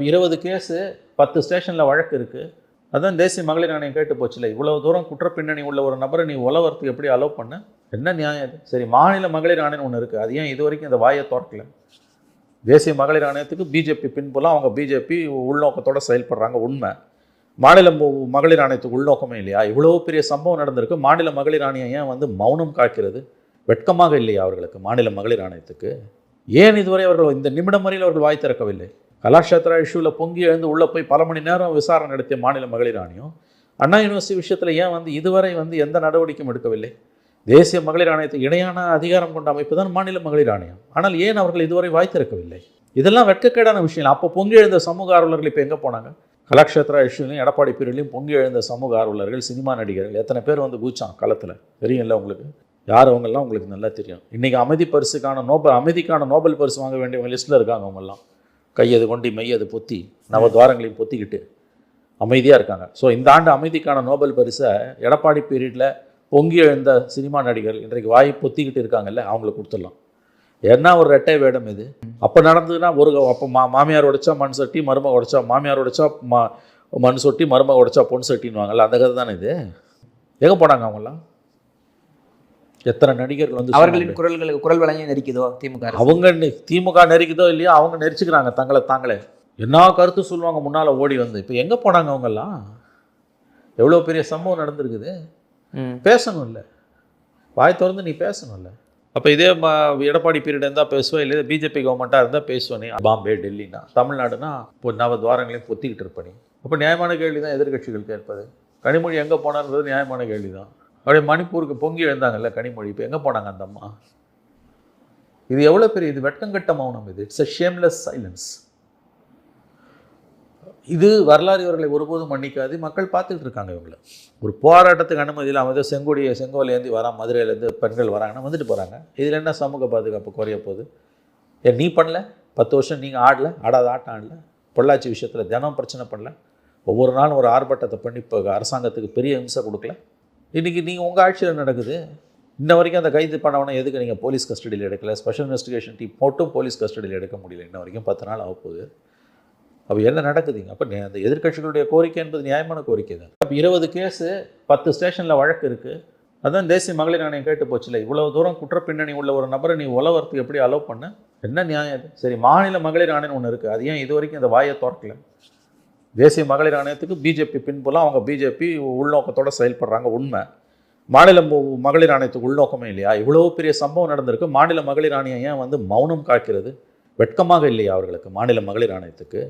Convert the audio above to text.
இருபது கேஸு பத்து ஸ்டேஷனில் வழக்கு இருக்குது அதான் தேசிய மகளிர் ஆணையம் கேட்டு போச்சுல இவ்வளோ தூரம் குற்றப்பின்னணி உள்ள ஒரு நபரை நீ உலவரத்துக்கு எப்படி அலோவ் பண்ண? என்ன நியாயம் இது? சரி மாநில மகளிர் ஆணையம் ஒன்று இருக்குது அது ஏன் இது வரைக்கும் இந்த வாயை திறக்கல? தேசிய மகளிர் ஆணையத்துக்கு பிஜேபி பின்புலாம் அவங்க பிஜேபி உள்நோக்கத்தோடு செயல்படுறாங்க உண்மை. மாநில மகளிர் ஆணையத்துக்கு உள்நோக்கமே இல்லையா? இவ்வளோ பெரிய சம்பவம் நடந்திருக்கு. மாநில மகளிர் ஆணையம் ஏன் வந்து மௌனம் காக்கிறது? வெட்கமாக இல்லையா அவர்களுக்கு மாநில மகளிர் ஆணையத்துக்கு? ஏன் இதுவரை அவர்கள் இந்த நிமிடம் வரையில் அவர்கள் வாய் திறக்கவில்லை? கலாஷேத்ரா இஷ்யூவில் பொங்கி எழுந்து உள்ளே போய் பல மணி நேரம் விசாரணை நடத்திய மாநில மகளிர் ஆணையம் அண்ணா யூனிவர்சிட்டி விஷயத்தில் ஏன் வந்து இதுவரை வந்து எந்த நடவடிக்கையும் எடுக்கவில்லை? தேசிய மகளிர் ஆணையத்துக்கு இணையான அதிகாரம் கொண்ட அமைப்பு தான் மாநில மகளிர் ஆணையம். ஆனால் ஏன் அவர்கள் இதுவரை வாய் திறக்கவில்லை இதெல்லாம் வெட்கக்கேடான விஷயம் அப்போ பொங்கி எழுந்த சமூக ஆர்வலர்கள் இப்போ எங்கே போனாங்க? கலாக்ஷேத்ரா இஷ்யூலையும் எடப்பாடி பீரியட்லையும் பொங்கி எழுந்த சமூக ஆர்வலர்கள் சினிமா நடிகர்கள் எத்தனை பேர் வந்து பூச்சான் களத்தில்? தெரியும்ல உங்களுக்கு? யார் அவங்கெல்லாம் உங்களுக்கு நல்லா தெரியும்? இன்றைக்கி அமைதி பரிசுக்கான நோபல் அமைதிக்கான நோபல் பரிசு வாங்க வேண்டியவங்க லிஸ்ட்டில் இருக்காங்க அவங்கெல்லாம். கையது கொண்டி மெய்யது பொத்தி நம்ம துவாரங்களையும் பொத்திக்கிட்டு அமைதியாக இருக்காங்க. ஸோ இந்த ஆண்டு அமைதிக்கான நோபல் பரிசை எடப்பாடி பீரியடில் பொங்கி எழுந்த சினிமா நடிகர் இன்றைக்கு வாய் பொத்திக்கிட்டு இருக்காங்கல்ல அவங்களுக்கு கொடுத்துடலாம். என்ன ஒரு ரெட்டை வேடம் இது? அப்போ நடந்ததுன்னா ஒரு அப்போ மா மாமியார் உடைச்சா மண் சட்டி மருமக உடைச்சா மாமியார் உடைச்சா மா மண் சொட்டி மருமக உடைச்சா பொன் சட்டின்னுவாங்கல்ல அந்த கதை தானே இது? எங்கே போனாங்க அவங்களாம் எத்தனை நடிகர்கள் வந்து அவர்களின்? குரல்களுக்கு குரல் வழங்கி நெரிக்குதோ திமுக? அவங்க திமுக நெரிக்குதோ இல்லையோ அவங்க நெரிச்சுக்கிறாங்க தங்களை தாங்களே. என்ன கருத்து சொல்லுவாங்க முன்னால் ஓடி வந்து. இப்போ எங்கே போனாங்க அவங்கெல்லாம்? எவ்வளோ பெரிய சம்பவம் நடந்திருக்குது. பேசணும் இல்லை வாய் திறந்து நீ பேசணும் இல்லை அப்போ இதே எடப்பாடி பீரியட் இருந்தால் பேசுவேன் இல்லை பிஜேபி கவர்மெண்ட்டாக இருந்தால் பேசுவேன் நீ? பாம்பே டெல்லினா தமிழ்நாடுனா இப்போ நவ துவாரங்களையும் பொத்திக்கிட்டு இருப்ப நீ. அப்போ நியாயமான கேள்வி தான் எதிர்கட்சிகள் கேட்பது. கனிமொழி எங்கே போனான்றது நியாயமான கேள்வி தான் அப்படியே மணிப்பூருக்கு பொங்கி எழுந்தாங்கல்ல கனிமொழி. இப்போ எங்கே போனாங்க அந்த அம்மா? இது எவ்வளோ பெரிய இது வெட்கங்கட்ட மௌனம் இது. இட்ஸ் அ ஷேம்லெஸ் சைலன்ஸ் இது வரலாறு இவர்களை ஒருபோதும் மன்னிக்காது. மக்கள் பார்த்துட்டு இருக்காங்க இவங்களை. ஒரு போராட்டத்துக்கு அனுமதி இல்லாமல் ஏதோ செங்கோடியை செங்கோலேருந்து ஏந்தி வரான் மதுரையிலேருந்து பெண்கள் வராங்கன்னா வந்துட்டு போகிறாங்க இதில் என்ன சமூக பாதுகாப்பு குறைய போகுது? ஏன் நீ பண்ணல? பத்து வருஷம் நீங்கள் ஆடல? ஆடாத ஆட்டம் ஆடல? பொள்ளாச்சி விஷயத்தில் தினம் பிரச்சனை பண்ணல? ஒவ்வொரு நாளும் ஒரு ஆர்ப்பாட்டத்தை பண்ணி இப்போ அரசாங்கத்துக்கு பெரிய இம்சை கொடுக்கல? இன்றைக்கி நீங்கள் உங்கள் ஆட்சியில் நடக்குது. இன்ன வரைக்கும் அந்த கைது பண்ணவனை எதுக்கு நீங்கள் போலீஸ் கஸ்டடியில் எடுக்கல? ஸ்பெஷல் இன்வெஸ்டிகேஷன் டீம் மட்டும் போலீஸ் கஸ்டடியில் எடுக்க முடியல. இன்ன வரைக்கும் பத்து நாள் ஆகப்போகுது. போகுது அப்போ என்ன நடக்குதுங்க அப்போ அந்த எதிர்கட்சிகளுடைய கோரிக்கை என்பது நியாயமான கோரிக்கை தான். அப்போ இருபது கேஸு பத்து ஸ்டேஷனில் வழக்கு இருக்குது அதான் தேசிய மகளிர் ஆணையம் கேட்டு போச்சுல இவ்வளோ தூரம் குற்றப்பின்னணி உள்ள ஒரு நபரை நீ உலவரத்துக்கு எப்படி அலோவ் பண்ண? என்ன நியாயம் சரி மாநில மகளிர் ஆணையம் ஒன்று இருக்குது அது ஏன் இது வரைக்கும் இந்த வாயை திறக்கல? தேசிய மகளிர் ஆணையத்துக்கு பிஜேபி பின்புலாம் அவங்க பிஜேபி உள்நோக்கத்தோடு செயல்படுறாங்க உண்மை. மாநில மகளிர் ஆணையத்துக்கு உள்நோக்கமே இல்லையா? இவ்வளோ பெரிய சம்பவம் நடந்திருக்கு. மாநில மகளிர் ஆணையம் ஏன் வந்து மௌனம் காக்கிறது? வெட்கமாக இல்லையா அவர்களுக்கு மாநில மகளிர் ஆணையத்துக்கு?